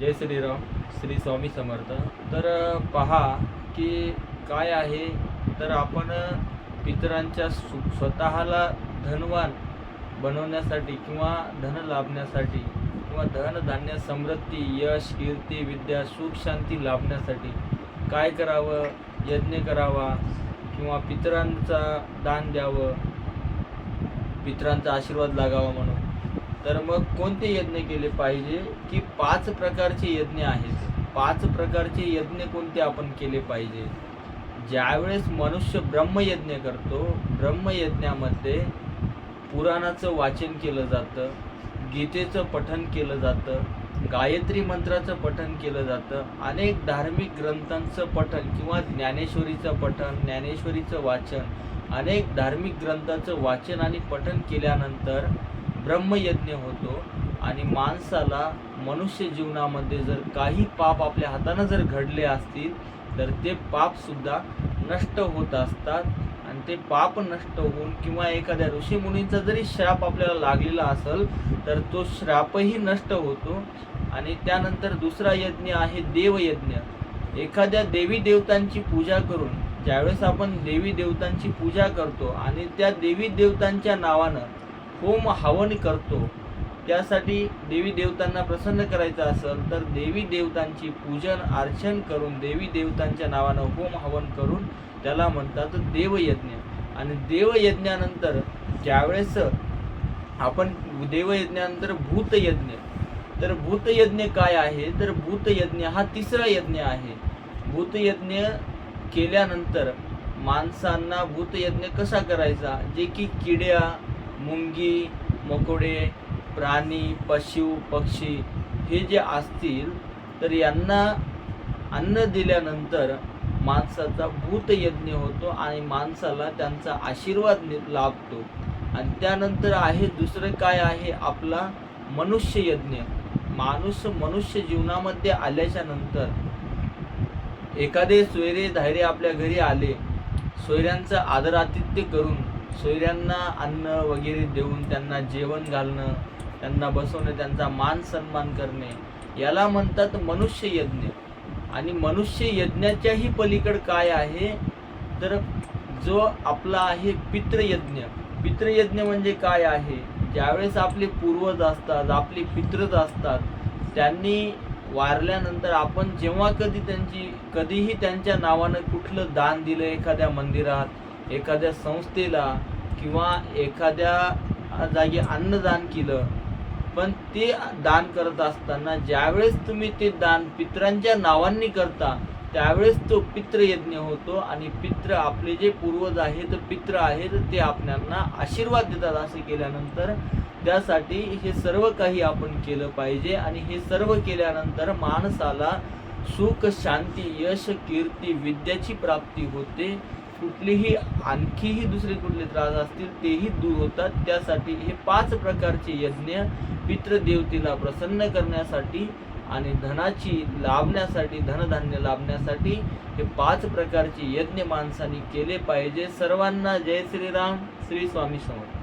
जय श्रीराम श्री स्वामी समर्थ. तर पहा की काय आहे? तर आपण पितरांच्या सु स्वतःला धनवान बनवण्यासाठी किंवा धन लाभण्यासाठी किंवा धनधान्य समृद्धी यश कीर्ती विद्या सुख शांती लाभण्यासाठी काय करावं? यज्ञ करावा किंवा पितरांचा दान द्यावं? पितरांचा आशीर्वाद लागावा म्हणून. तर मग कोणते यज्ञ केले पाहिजे की पाच प्रकारचे यज्ञ आहेत? पाच प्रकारचे यज्ञ कोणते आपण केले पाहिजे? ज्यावेळेस मनुष्य ब्रह्मयज्ञ करतो ब्रह्मयज्ञामध्ये पुराणाचं वाचन केलं जातं गीतेचं पठन केलं जातं गायत्री मंत्राचं पठन केलं जातं अनेक धार्मिक ग्रंथांचं पठन किंवा ज्ञानेश्वरीचं पठन ज्ञानेश्वरीचं वाचन अनेक धार्मिक ग्रंथाचं वाचन आणि पठन केल्यानंतर ब्रह्मयज्ञ होतो आणि माणसाला मनुष्य जीवनामध्ये जर काही पाप आपल्या हातानं जर घडले असतील तर ते पापसुद्धा नष्ट होत असतात. आणि ते पाप नष्ट होऊन किंवा एखाद्या ऋषीमुनींचा जरी श्राप आपल्याला लागलेला असेल तर तो श्रापही नष्ट होतो. आणि त्यानंतर दुसरा यज्ञ आहे देवयज्ञ. एखाद्या देवी देवतांची पूजा करून ज्यावेळेस आपण देवी देवतांची पूजा करतो आणि त्या देवी देवतांच्या नावानं होम हवन करतो त्यासाठी देवी देवतांना प्रसन्न करायचं असेल तर देवी देवतांची पूजन अर्चन करून देवी देवतांच्या नावानं होम हवन करून त्याला म्हणतात देवयज्ञ. आणि देवयज्ञानंतर ज्यावेळेस आपण देवयज्ञानंतर भूतयज्ञ तर भूतयज्ञ काय आहे? तर भूतयज्ञ हा तिसरा यज्ञ आहे. भूतयज्ञ केल्यानंतर माणसांना भूतयज्ञ कसा करायचा? जे की किड्या मुंगी मकोडे प्राणी पशु पक्षी हे जे असतील तर यांना अन्न दिल्यानंतर माणसाचा भूतयज्ञ होतो आणि माणसाला त्यांचा आशीर्वाद नि- लाभतो. आणि त्यानंतर आहे दुसरं काय आहे? आपला मनुष्य यज्ञ. माणूस मनुष्य जीवनामध्ये आल्याच्यानंतर एखादे सोयरे धायरे आपल्या घरी आले. सोयऱ्यांचं आदरातिथ्य करून सोयऱ्यांना अन्न वगैरे देऊन त्यांना जेवण घालणं त्यांना बसवणं त्यांचा मान सन्मान करणे याला म्हणतात मनुष्य यज्ञ. आणि मनुष्य यज्ञाच्याही पलीकड काय आहे? तर जो आपला आहे पितृयज्ञ. पितृयज्ञ म्हणजे काय आहे? ज्यावेळेस आपले पूर्वज असतात आपले पित्रज असतात त्यांनी वारल्यानंतर आपण जेव्हा कधी त्यांची कधीही त्यांच्या नावानं कुठलं दान दिलं एखाद्या मंदिरात एखाद्या संस्थेला किंवा एखाद्या जागी अन्नदान केलं पण ते दान करत असताना ज्यावेळेस तुम्ही ते दान पित्रांच्या नावांनी करता त्यावेळेस तो पितृयज्ञ होतो आणि पित्र आपले जे पूर्वज आहेत पित्र आहेत ते आपल्याला आशीर्वाद देतात असे केल्यानंतर त्यासाठी हे सर्व काही आपण केलं पाहिजे आणि हे सर्व केल्यानंतर माणसाला सुख शांती यश कीर्ती विद्याची प्राप्ती होते. कुठलीही आणखीही दुसरे कुठले त्रास असतील तेही दूर होतात. त्यासाठी हे पाच प्रकारचे यज्ञ पितृदेवतेला प्रसन्न करण्यासाठी आणि धनाची लाभण्यासाठी धनधान्य लाभण्यासाठी हे पाच प्रकारचे यज्ञ माणसाने केले पाहिजे. सर्वांना जय श्रीराम श्री स्वामी समर्थ.